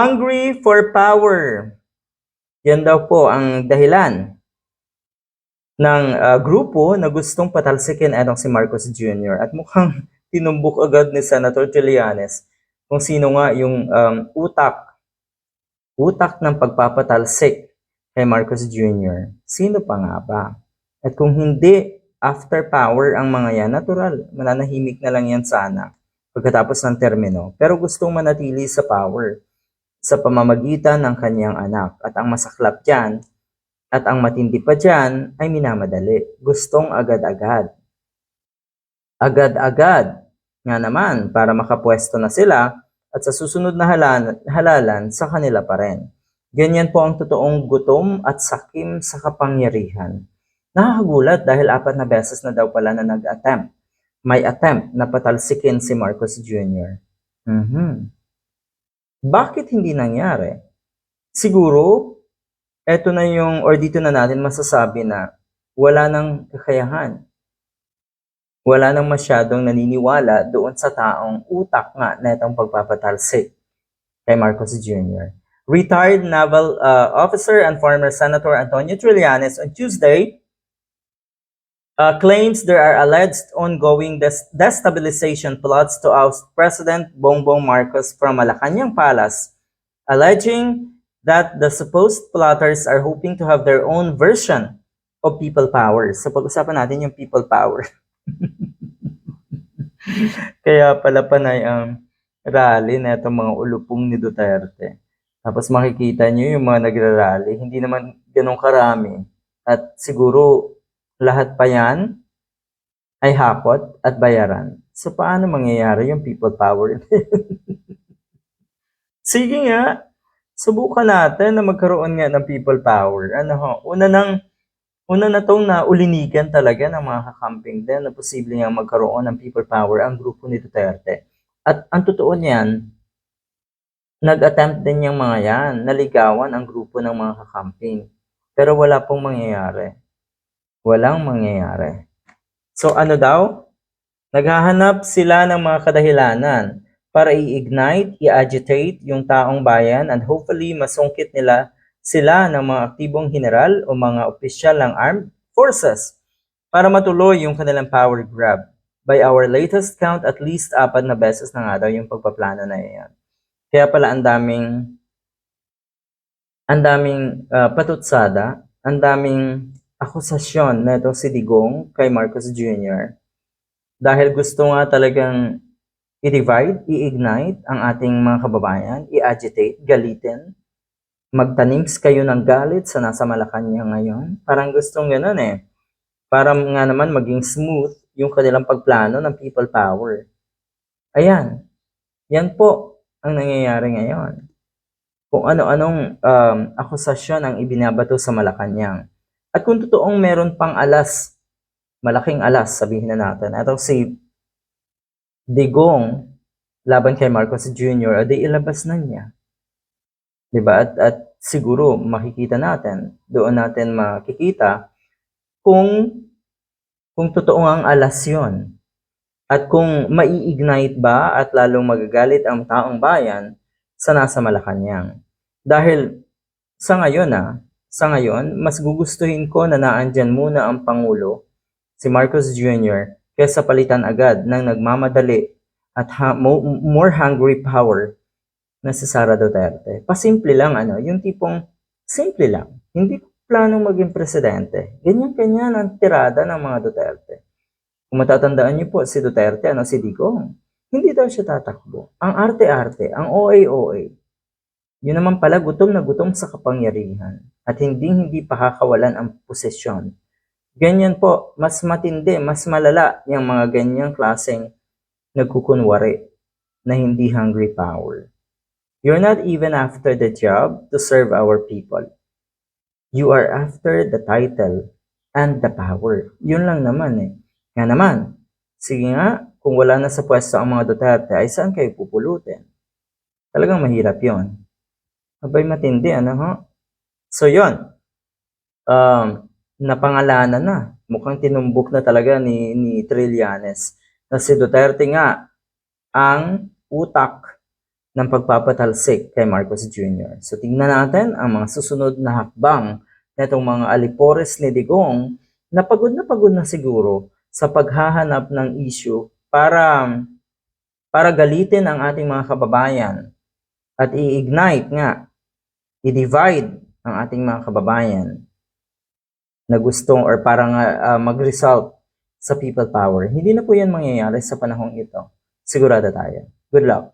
Hungry for power. Yan daw po ang dahilan ng ah, grupo na gustong patalsikin etong si Marcos Jr. At mukhang tinumbok agad ni Senator Trillanes kung sino nga yung um, utak, utak ng pagpapatalsik kay Marcos Jr. Sino pa nga ba? At kung hindi after power ang mga yan, natural, mananahimik na lang yan sana pagkatapos ng termino. Pero gustong manatili sa power sa pamamagitan ng kanyang anak. At ang masaklap dyan, at ang matindi pa dyan, ay minamadali. Gustong agad-agad. Agad-agad. Nga naman, para makapwesto na sila, at sa susunod na halalan, halalan sa kanila pa rin. Ganyan po ang totoong gutom at sakim sa kapangyarihan. Nakakagulat dahil apat na beses na daw pala na nag-attempt. May attempt na patalsikin si Marcos Jr. Mhm. Bakit hindi nangyari? Siguro, eto na yung, or dito na natin masasabi na wala nang kakayahan. Wala nang masyadong naniniwala doon sa taong utak nga na itong pagpapatalsik kay Marcos Jr. Retired naval uh, officer and former Senator Antonio Trillanes on Tuesday uh, claims there are alleged ongoing des- destabilization plots to oust President Bongbong Marcos from Malacanang Palace, alleging that the supposed plotters are hoping to have their own version of people power. So pag-usapan natin yung people power. Kaya pala panay ang rally na itong mga ulupong ni Duterte. Tapos makikita nyo yung mga nagrarally, hindi naman ganun karami. At siguro lahat pa yan ay hakot at bayaran. So paano mangyayari yung people power? Sige nga, subukan natin na magkaroon nga ng people power. Ano ho, una nang una na tong naulinigan talaga ng mga kakamping din na posible nga magkaroon ng people power ang grupo ni Duterte. At ang totoo niyan, nag-attempt din yung mga yan, naligawan ang grupo ng mga kakamping. Pero wala pong mangyayari. Walang mangyayari. So ano daw? Naghahanap sila ng mga kadahilanan para i-ignite, i-agitate yung taong bayan and hopefully masungkit nila sila ng mga aktibong general o mga opisyal ng armed forces para matuloy yung kanilang power grab. By our latest count, at least apat na beses na nga daw yung pagpaplano na yan. Kaya pala ang daming ang daming ah, patutsada, ang daming akusasyon na itong si Digong kay Marcos Jr. Dahil gusto nga talagang i-divide, i-ignite ang ating mga kababayan, i-agitate, galitin, magtanims kayo ng galit sa nasa Malacanang ngayon. Parang gustong ganun eh. Para nga naman maging smooth yung kanilang pagplano ng people power. Ayan. Yan po ang nangyayari ngayon. Kung ano-anong um, akusasyon ang ibinabato sa Malacanang. At kung totoong meron pang alas, malaking alas, sabihin na natin, ito si Digong laban kay Marcos Jr., di ilabas na niya. 'Di ba? At, at siguro makikita natin, doon natin makikita kung kung totoo ang alas yon. At kung mai-ignite ba at lalong magagalit ang taong bayan sa nasa Malacanang. Dahil sa ngayon ah, sa ngayon, mas gugustuhin ko na naandyan muna ang Pangulo, si Marcos Jr., kaysa palitan agad ng nagmamadali at ha- mo- more hungry power na si Sara Duterte. Pasimple lang, ano, yung tipong simple lang. Hindi planong maging presidente. Ganyan-ganyan ang tirada ng mga Duterte. Kung matatandaan niyo po, si Duterte, ano, si Digong, hindi daw siya tatakbo. Ang arte-arte, ang OA-OA, yun naman pala gutom na gutom sa kapangyarihan at hindi hindi pakakawalan ang posisyon. Ganyan po, mas matindi, mas malala yung mga ganyang klaseng nagkukunwari na hindi hungry power. You're not even after the job to serve our people. You are after the title and the power. Yun lang naman eh. Nga naman, sige nga, kung wala na sa pwesto ang mga Duterte, ay saan kayo pupulutin? Talagang mahirap yon. Abay matindi, ano ho? So yon. Um, napangalanan na. Mukhang tinumbok na talaga ni, ni Trillanes na si Duterte nga ang utak ng pagpapatalsik kay Marcos Jr. So tingnan natin ang mga susunod na hakbang netong mga alipores ni Digong na pagod na pagod na siguro sa paghahanap ng issue para para galitin ang ating mga kababayan at i-ignite nga, i-divide ang ating mga kababayan na gustong or parang ah, mag-result sa people power. Hindi na po yan mangyayari sa panahong ito. Sigurado tayo. Good luck.